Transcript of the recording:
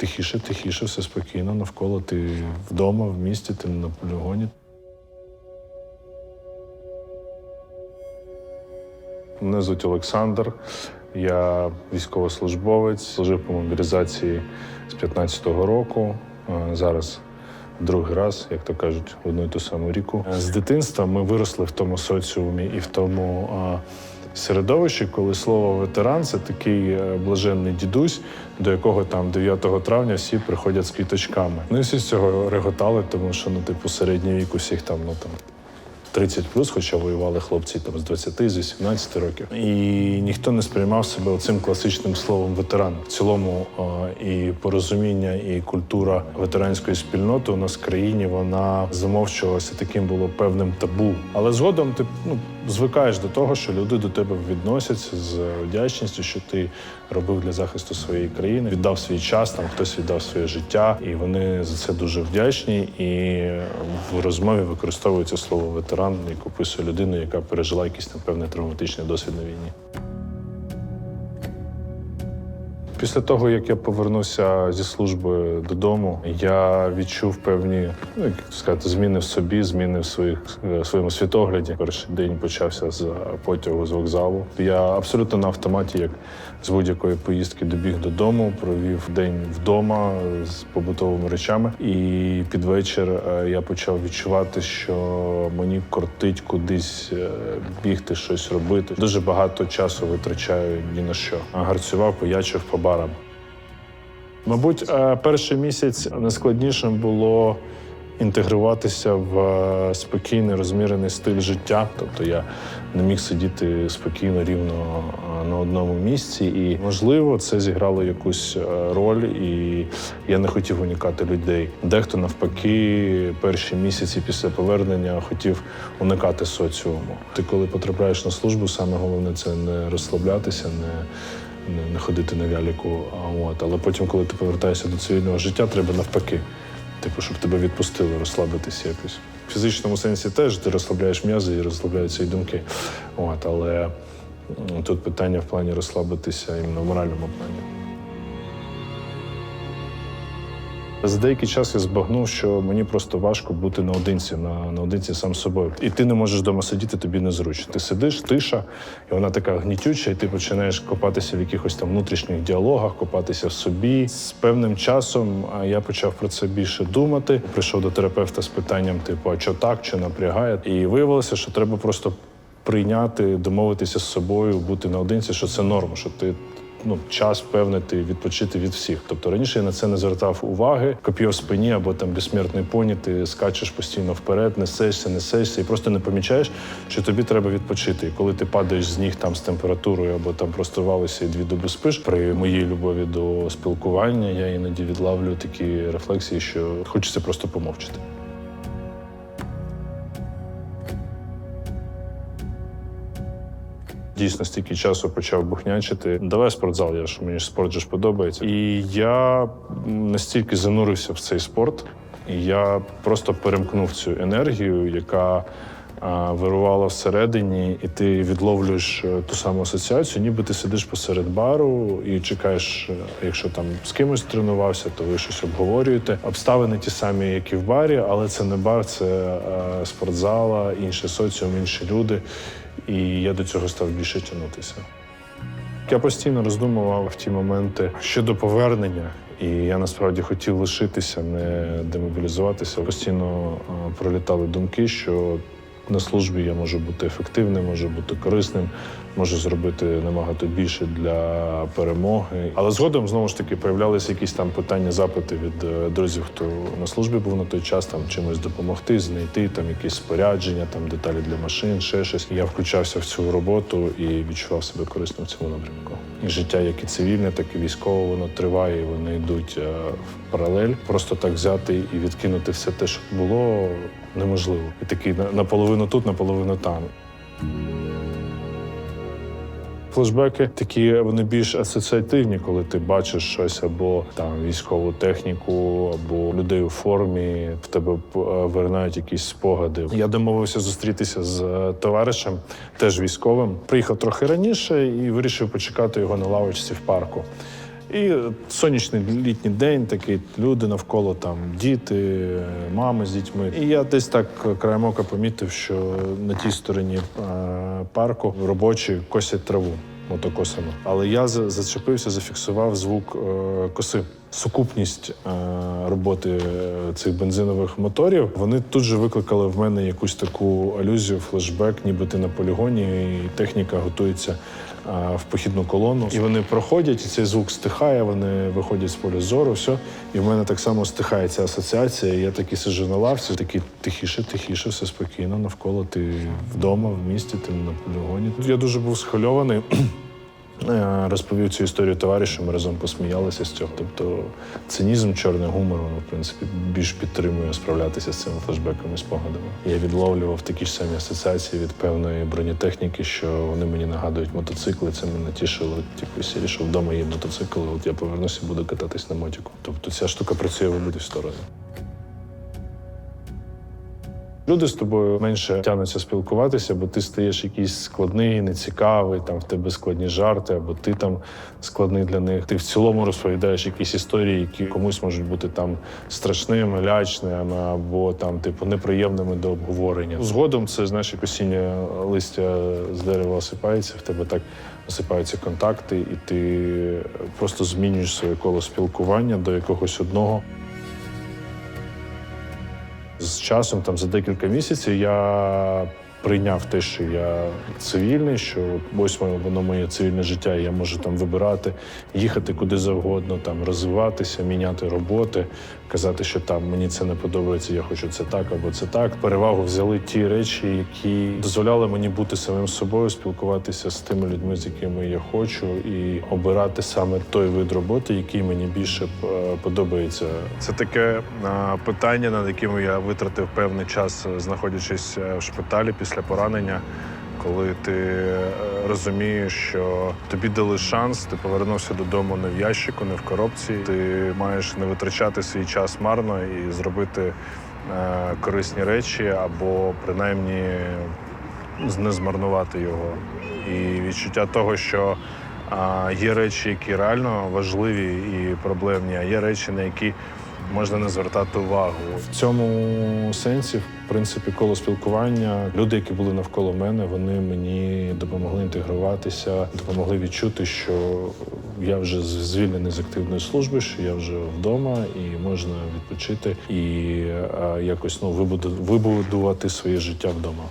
тихіше, тихіше, все спокійно, навколо ти вдома, в місті, ти на полігоні. Мене звуть Олександр, я військовослужбовець, служив по мобілізації з 15-го року. Е, Зараз другий раз, як то кажуть, в одну і ту саму ріку. Е, З дитинства ми виросли в тому соціумі і в тому е, середовищі, коли слово ветеран це такий блаженний дідусь, до якого там 9 травня всі приходять з квіточками. Ну і всі з цього реготали, тому що ну, типу, середній вік усіх там, ну там 30 плюс, хоча воювали хлопці там з 20, з 18 років. І ніхто не сприймав себе цим класичним словом ветеран. В цілому і порозуміння, і культура ветеранської спільноти у нас в країні вона замовчувалася таким було певним табу. Але згодом ти ну, звикаєш до того, що люди до тебе відносяться з вдячністю, що ти робив для захисту своєї країни, віддав свій час, там хтось віддав своє життя, і вони за це дуже вдячні. І в розмові використовується слово ветеран, як описує людину, яка пережила якийсь напевне травматичний досвід на війні. Після того, як я повернувся зі служби додому, я відчув певні ну, як сказати, зміни в собі, зміни в своїх е, своєму світогляді. Перший день почався з потягу з вокзалу. Я абсолютно на автоматі, як з будь-якої поїздки, добіг додому, провів день вдома з побутовими речами. І під вечір е, я почав відчувати, що мені кортить кудись е, бігти, щось робити. Дуже багато часу витрачаю ні на що. Гарцював, поячив по барам. Мабуть, е, перший місяць найскладнішим було інтегруватися в е, спокійний, розмірений стиль життя. Тобто я не міг сидіти спокійно, рівно е, на одному місці. І можливо, це зіграло якусь роль, і я не хотів уникати людей. Дехто навпаки, перші місяці після повернення хотів уникати соціуму. Ти коли потрапляєш на службу, саме головне це не розслаблятися, не не, ходити на вяліку. От але потім, коли ти повертаєшся до цивільного життя, треба навпаки. Типу, щоб тебе відпустили, розслабитися якось. В фізичному сенсі теж ти розслабляєш м'язи і розслабляються і думки. От, але тут питання в плані розслабитися іменно в моральному плані. За деякий час я збагнув, що мені просто важко бути наодинці, на, наодинці сам з собою. І ти не можеш вдома сидіти, тобі незручно. Ти сидиш, тиша, і вона така гнітюча, і ти починаєш копатися в якихось там внутрішніх діалогах, копатися в собі. З певним часом я почав про це більше думати. Прийшов до терапевта з питанням, типу, а що так, що напрягає. І виявилося, що треба просто прийняти, домовитися з собою, бути наодинці, що це норма, що ти ну, час певний ти відпочити від всіх. Тобто раніше я на це не звертав уваги. Коп'є в спині або там безсмертний поні, ти скачеш постійно вперед, несешся, несешся, і просто не помічаєш, що тобі треба відпочити. І коли ти падаєш з ніг там з температурою або там просто валишся і дві доби спиш, при моїй любові до спілкування я іноді відлавлю такі рефлексії, що хочеться просто помовчати. Дійсно, стільки часу почав бухнячити. Давай спортзал, я ж мені ж спорт ж подобається. І я настільки занурився в цей спорт, і я просто перемкнув цю енергію, яка вирувала всередині, і ти відловлюєш е, ту саму асоціацію, ніби ти сидиш посеред бару і чекаєш, е, якщо там з кимось тренувався, то ви щось обговорюєте. Обставини ті самі, як і в барі, але це не бар, це е, спортзала, інший соціум, інші люди. І я до цього став більше тягнутися. Я постійно роздумував в ті моменти щодо повернення, і я насправді хотів лишитися, не демобілізуватися. Постійно е, пролітали думки, що на службі я можу бути ефективним, можу бути корисним, можу зробити набагато більше для перемоги. Але згодом знову ж таки появлялися якісь там питання, запити від е, друзів, хто на службі був на той час, там чимось допомогти, знайти там якісь спорядження, там деталі для машин, ще щось. Я включався в цю роботу і відчував себе корисним в цьому напрямку. І життя, як і цивільне, так і військове, воно триває, і вони йдуть е, в паралель. Просто так взяти і відкинути все те, що було, неможливо. І такий наполовину тут, наполовину там. Флешбеки такі вони більш асоціативні, коли ти бачиш щось або там військову техніку, або людей у формі. В тебе е, виринають якісь спогади. Я домовився зустрітися з е, товаришем, теж військовим. Приїхав трохи раніше і вирішив почекати його на лавочці в парку. І сонячний літній день, такий люди навколо там діти, мами з дітьми. І я десь так краєм ока помітив, що на тій стороні е, парку робочі косять траву мотокосами. Але я за- зачепився, зафіксував звук е, коси. Сукупність е, роботи е, цих бензинових моторів вони тут же викликали в мене якусь таку алюзію, флешбек, ніби ти на полігоні, і техніка готується е, в похідну колону. І вони проходять, і цей звук стихає, вони виходять з поля зору, все. І в мене так само стихає ця асоціація. Я такий сиджу на лавці, такий тихіше, тихіше, все спокійно. Навколо ти вдома, в місті, ти на полігоні. Я дуже був схвильований. Е, Розповів цю історію товаришам, ми разом посміялися з цього. Тобто цинізм, чорний гумор, воно, в принципі, більш підтримує справлятися з цими флешбеками, і спогадами. Я відловлював такі ж самі асоціації від певної бронетехніки, що вони мені нагадують мотоцикли. Це мене тішило. Типу, сірі, що вдома є мотоцикл, от я повернуся і буду кататись на мотіку. Тобто ця штука працює в обидві сторони. Люди з тобою менше тягнуться спілкуватися, бо ти стаєш якийсь складний, нецікавий, там в тебе складні жарти, або ти там складний для них. Ти в цілому розповідаєш якісь історії, які комусь можуть бути там страшними, лячними, або там, типу, неприємними до обговорення. Згодом це знаєш, як осіннє листя з дерева осипається, в тебе так осипаються контакти, і ти просто змінюєш своє коло спілкування до якогось одного. З часом, там за декілька місяців, я прийняв те, що я цивільний, що ось моє воно моє цивільне життя, і я можу там вибирати, їхати куди завгодно, там розвиватися, міняти роботи, казати, що там мені це не подобається, я хочу це так або це так. Перевагу взяли ті речі, які дозволяли мені бути самим собою, спілкуватися з тими людьми, з якими я хочу, і обирати саме той вид роботи, який мені більше е, подобається. Це таке е, питання, над яким я витратив певний час, е, знаходячись в шпиталі після поранення. Коли ти е, розумієш, що тобі дали шанс, ти повернувся додому не в ящику, не в коробці. Ти маєш не витрачати свій час марно і зробити е, корисні речі, або принаймні не змарнувати його. І відчуття того, що є речі, які реально важливі і проблемні, а є речі, на які можна не звертати увагу. В цьому сенсі, принципі, коло спілкування, люди, які були навколо мене, вони мені допомогли інтегруватися, допомогли відчути, що я вже звільнений з активної служби, що я вже вдома і можна відпочити і якось ну вибуду- вибудувати своє життя вдома.